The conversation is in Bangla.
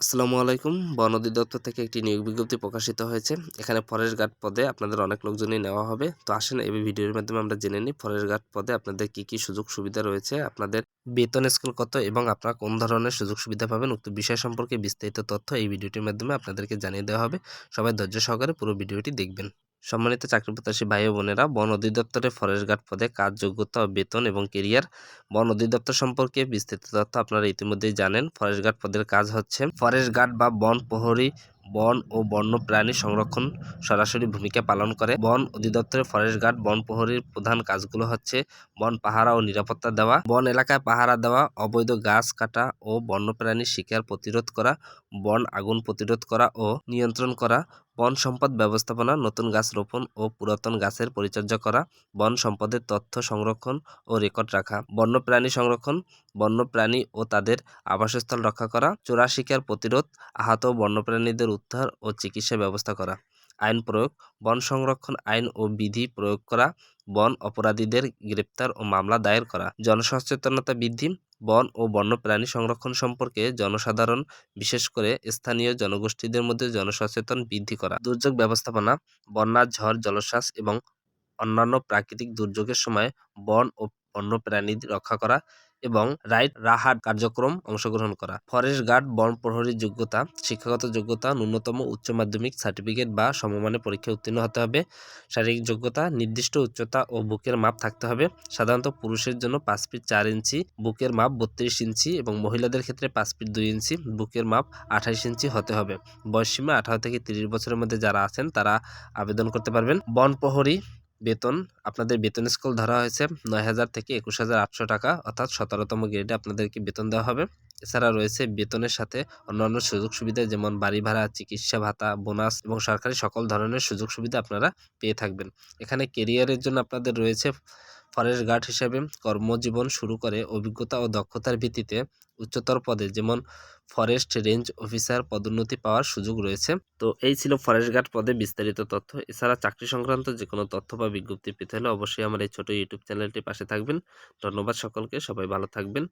আসসালামু আলাইকুম। বন অধিদপ্তর থেকে একটি নিয়োগ বিজ্ঞপ্তি প্রকাশিত হয়েছে। এখানে ফরেস্ট গার্ড পদে আপনাদের অনেক লোকজনই নেওয়া হবে। তো আসেন, এই ভিডিওর মাধ্যমে আমরা জেনে নিই ফরেস্ট গার্ড পদে আপনাদের কি কি সুযোগ সুবিধা রয়েছে, আপনাদের বেতন স্কেল কত এবং আপনারা কোন ধরনের সুযোগ সুবিধা পাবেন, উক্ত বিষয় সম্পর্কে বিস্তারিত তথ্য এই ভিডিওটির মাধ্যমে আপনাদেরকে জানিয়ে দেওয়া হবে। সবাই ধৈর্য সহকারে পুরো ভিডিওটি দেখবেন। সম্মানিত চাকরি প্রত্যাশী ভাই বোনেরা, বন অধিদপ্তরে ফরেস্ট গার্ড পদে কাজ, যোগ্যতা ও বেতন এবং কেরিয়ার বন অধিদপ্তর সম্পর্কে বিস্তৃত তথ্য আপনারা ইতিমধ্যেই জানেন। ফরেস্ট গার্ড পদের কাজ হচ্ছে ফরেস্ট গার্ড বা বন প্রহরী, বন ও বন্য প্রাণী সংরক্ষণ সরাসরি ভূমিকা পালন করে। বন অধিদপ্তরের ফরেস্ট গার্ড, বন প্রহরীর প্রধান কাজগুলো হচ্ছে বন পাহারা ও নিরাপত্তা দেওয়া, বন এলাকায় পাহারা দেওয়া, অবৈধ গাছ কাটা ও বন্যপ্রাণী শিকার প্রতিরোধ করা, বন আগুন প্রতিরোধ করা ও নিয়ন্ত্রণ করা বন সম্পদ ব্যবস্থাপনা, নতুন গাছ রোপণ ও পুরাতন গাছের পরিচর্যা করা, বন সম্পদের তথ্য সংরক্ষণ ও রেকর্ড রাখা, বন্যপ্রাণী সংরক্ষণ, বন্যপ্রাণী ও তাদের আবাসস্থল রক্ষা করা চোরা শিকার প্রতিরোধ, আহত বন্যপ্রাণীদের উদ্ধার ও চিকিৎসা ব্যবস্থা করা। আইন প্রয়োগ, বন সংরক্ষণ আইন ও বিধি প্রয়োগ করা, বন অপরাধীদের গ্রেপ্তার ও মামলা দায়ের করা, জনসচেতনতা বৃদ্ধি, বন ও বন্যপ্রাণী সংরক্ষণ সম্পর্কে জনসাধারণ, বিশেষ করে স্থানীয় জনগোষ্ঠীদের মধ্যে জনসচেতন বৃদ্ধি করা, দুর্যোগ ব্যবস্থাপনা, বন্যা, ঝড় জলশ্বাস এবং অন্যান্য প্রাকৃতিক দুর্যোগের সময় বন ও বন্যপ্রাণী রক্ষা করা এবং রাইট রাহাট কার্যক্রম অংশগ্রহণ করা। ফরেস্ট গার্ড, বন প্রহরীর যোগ্যতা, শিক্ষাগত যোগ্যতা, ন্যূনতম উচ্চ মাধ্যমিক সার্টিফিকেট বা সমমানের পরীক্ষায় উত্তীর্ণ হতে হবে। শারীরিক যোগ্যতা, নির্দিষ্ট উচ্চতা ও বুকের মাপ থাকতে হবে। সাধারণত পুরুষের জন্য পাঁচ ফিট চার ইঞ্চি, বুকের মাপ বত্রিশ ইঞ্চি এবং মহিলাদের ক্ষেত্রে পাঁচ ফিট দুই ইঞ্চি, বুকের মাপ আঠাইশ ইঞ্চি হতে হবে। বয়সসীমা আঠারো থেকে তিরিশ বছরের মধ্যে যারা আছেন তারা আবেদন করতে পারবেন। বন প্রহরী বেতন, আপনাদের বেতন স্কুল ধরা হয়েছে নয় হাজার থেকে একুশ হাজার আটশো টাকা, অর্থাৎ সতেরোতম গ্রেডে আপনাদেরকে বেতন দেওয়া হবে। এছাড়া রয়েছে বেতনের সাথে অন্যান্য সুযোগ সুবিধা, যেমন বাড়ি ভাড়া, চিকিৎসা ভাতা, বোনাস এবং সরকারি সকল ধরনের সুযোগ সুবিধা আপনারা পেয়ে থাকবেন। এখানে কেরিয়ারের জন্য আপনাদের রয়েছে ফরেস্ট গার্ড হিসেবে কর্মজীবন শুরু করে অভিজ্ঞতা ও দক্ষতার ভিত্তিতে উচ্চতর পদে, যেমন ফরেস্ট রেঞ্জ অফিসার, পদোন্নতি পাওয়ার সুযোগ রয়েছে। তো এই ছিল ফরেস্ট গার্ড পদে বিস্তারিত তথ্য। এছাড়া চাকরি সংক্রান্ত যে কোনো তথ্য বা বিজ্ঞপ্তি পেতে হলে অবশ্যই আমার এই ছোটো ইউটিউব চ্যানেলটি পাশে থাকবেন। ধন্যবাদ সকলকে, সবাই ভালো থাকবেন।